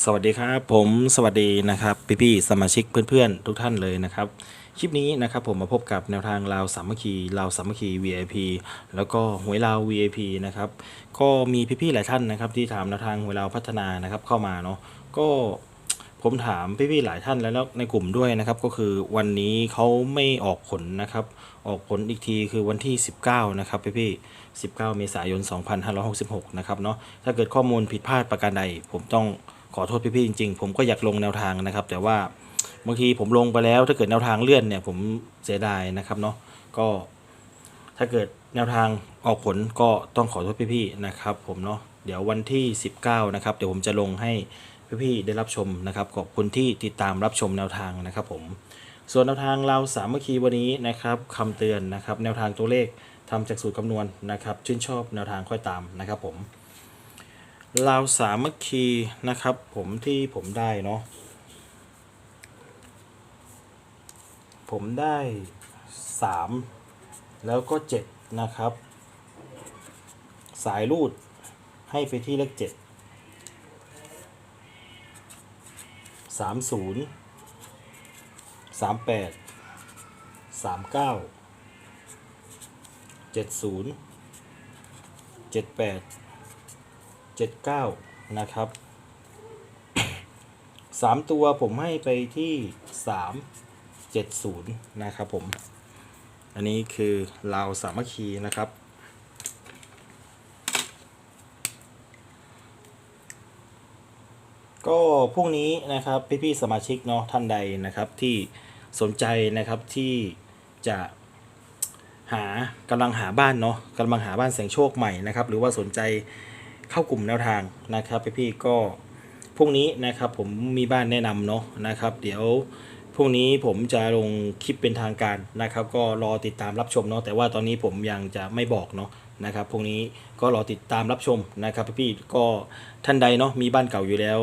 สวัสดีครับผมสวัสดีนะครับพี่ๆสมาชิกเพื่อนๆ ทุกท่านเลยนะครับ คลิปนี้นะครับผมมาพบกับแนวทางลาวสามัคคีลาวสามัคคี VIP แล้วก็หวยลาว VIP นะครับก็มีพี่ๆหลายท่านนะครับที่ถามแนวทางหวยลาวพัฒนานะครับเข้ามาเนาะก็ผมถามพี่ๆหลายท่านแล้วในกลุ่มด้วยนะครับก็คือวันนี้เขาไม่ออกผลนะครับออกผลอีกทีคือวันที่ 19 นะครับพี่ๆ19 เมษายน 2566 นะครับเนาะถ้าเกิดข้อมูลผิดพลาดประการใดผมต้อง ขอโทษพี่ๆจริงๆ ผมก็อยากลงแนวทางนะครับ แต่ว่าบางทีผมลงไปแล้วถ้าเกิดแนวทางเลื่อนเนี่ยผมเสียดายนะครับเนาะก็ถ้าเกิดแนวทางออกผลก็ต้องขอโทษพี่ๆนะครับผมเนาะเดี๋ยววันที่ 19 นะครับ เดี๋ยวผมจะลงให้พี่ๆได้รับชมนะครับ ขอบคุณที่ติดตามรับชมแนวทางนะครับผมส่วนแนวทางเราสามัคคีวันนี้นะครับคำเตือนนะครับ แนวทางตัวเลขทำจากสูตรคำนวณนะครับ ชื่นชอบแนวทางค่อยตามนะครับผม ลาวสามัคคีนะครับ ผมที่ผมได้เนาะผมได้สามแล้วก็เจ็ดนะครับ สายรูดให้ไปที่เลขเจ็ดสาม ศูนย์สามแปดสามเก้าเจ็ดศูนย์เจ็ดแปด79 นะครับ 3 ตัวผมให้ไปที่ 370 นะครับผม อันนี้คือลาวสามัคคีนะครับ ก็พรุ่งนี้นะครับพี่ๆสมาชิกเนาะท่านใดนะครับที่สนใจนะครับที่จะหากำลังหาบ้านเนาะกำลังหาบ้านแสงโชคใหม่นะครับ หรือว่าสนใจ เข้ากลุ่มแนวทางนะครับพี่ๆก็พรุ่งนี้นะครับผมมีบ้านแนะนำเนาะนะครับ เดี๋ยวพรุ่งนี้ผมจะลงคลิปเป็นทางการนะครับ ก็รอติดตามรับชมเนาะแต่ว่าตอนนี้ผมยังจะไม่บอกเนาะนะครับพรุ่งนี้ก็รอติดตามรับชมนะครับพี่ๆก็ท่านใดเนาะมีบ้านเก่าอยู่แล้ว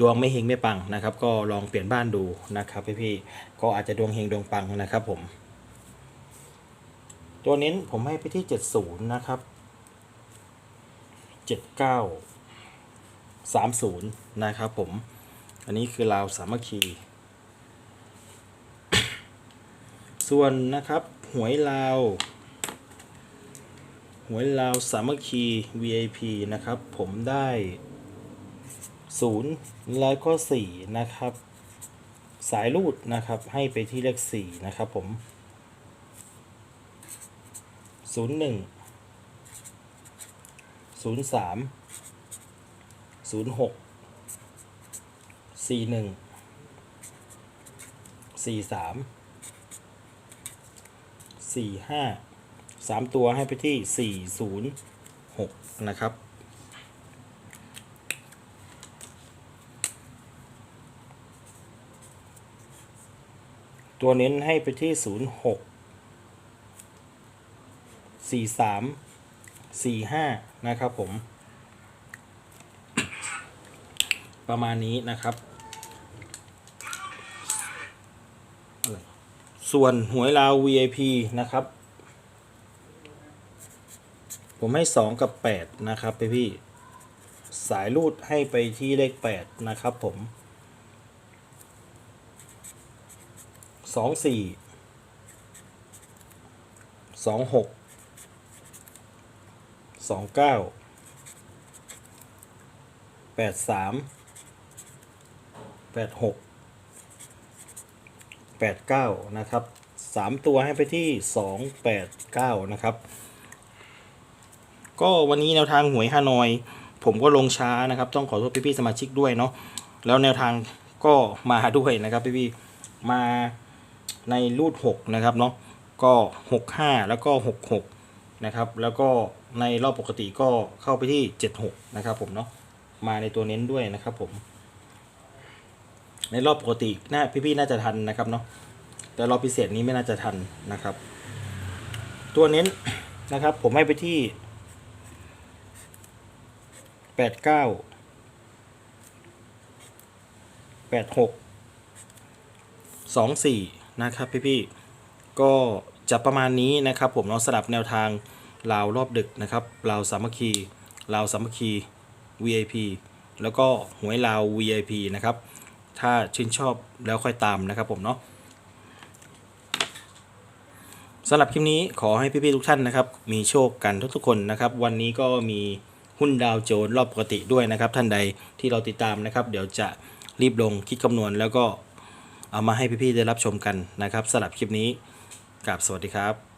ดวงไม่เฮงไม่ปังนะครับ ก็ลองเปลี่ยนบ้านดูนะครับพี่ๆก็อาจจะดวงเฮงดวงปังนะครับผมตัวเน้นผมให้ไปที่ 70 นะครับ 79 30 นะครับผม อันนี้คือลาวสามัคคี ส่วนนะครับหวยลาวหวยลาวสามัคคี VIP นะครับ ผมได้ 0 แล้วก็ 4 นะครับ สายรูดนะครับให้ไปที่เลข 4 นะครับผมศูนย์หนึ่ง ศูนย์สามศูนย์หกสี่หนึ่งสี่สามสี่ห้าสามตัวให้ไปที่สี่ศูนย์หกนะครับ ตัวเน้นให้ไปที่ศูนย์หกสี่สาม สี่ห้านะครับผม ประมาณนี้นะครับ ส่วนหวยลาว VIP นะครับ ผมให้สองกับแปดนะครับพี่พี่สายรูดให้ไปที่เลขแปดนะครับผมสองสี่สองหก สองเก้าแปดสามแปดหกแปดเก้านะครับสามตัวให้ไปที่สองแปดเก้านะครับ ก็วันนี้แนวทางหวยฮานอย ผมก็ลงช้านะครับ ต้องขอโทษพี่ๆสมาชิกด้วยเนาะแล้วแนวทางก็มาด้วยนะครับพี่ๆมาในรูดหกนะครับเนาะก็หกห้าแล้วก็หกหก นะครับ แล้วก็ในรอบปกติก็เข้าไปที่ 76 นะครับผมเนาะ มาในตัวเน้นด้วยนะครับผม ในรอบปกติน่าพี่ๆน่าจะทันนะครับเนาะ แต่รอบพิเศษนี้ไม่น่าจะทันนะครับ ตัวเน้นนะครับผมให้ไปที่ 89 86 24 นะครับพี่ๆก็ จะประมาณนี้นะครับ ผมเนาะสลับแนวทางลาวรอบดึกนะครับลาวสามัคคีลาวสามัคคี VIP แล้วก็หวยลาว VIP นะครับ ถ้าชื่นชอบแล้วค่อยตามนะครับผมเนาะสำหรับคลิปนี้ขอให้พี่ๆทุกท่านนะครับ มีโชคกันทุกๆคนนะครับ วันนี้ก็มีหุ้นดาวโจนส์รอบปกติด้วยนะครับ ท่านใดที่เราติดตามนะครับ เดี๋ยวจะรีบลงคิดคำนวณแล้วก็เอามาให้พี่ๆได้รับชมกันนะครับสำหรับคลิปนี้ กับสวัสดีครับ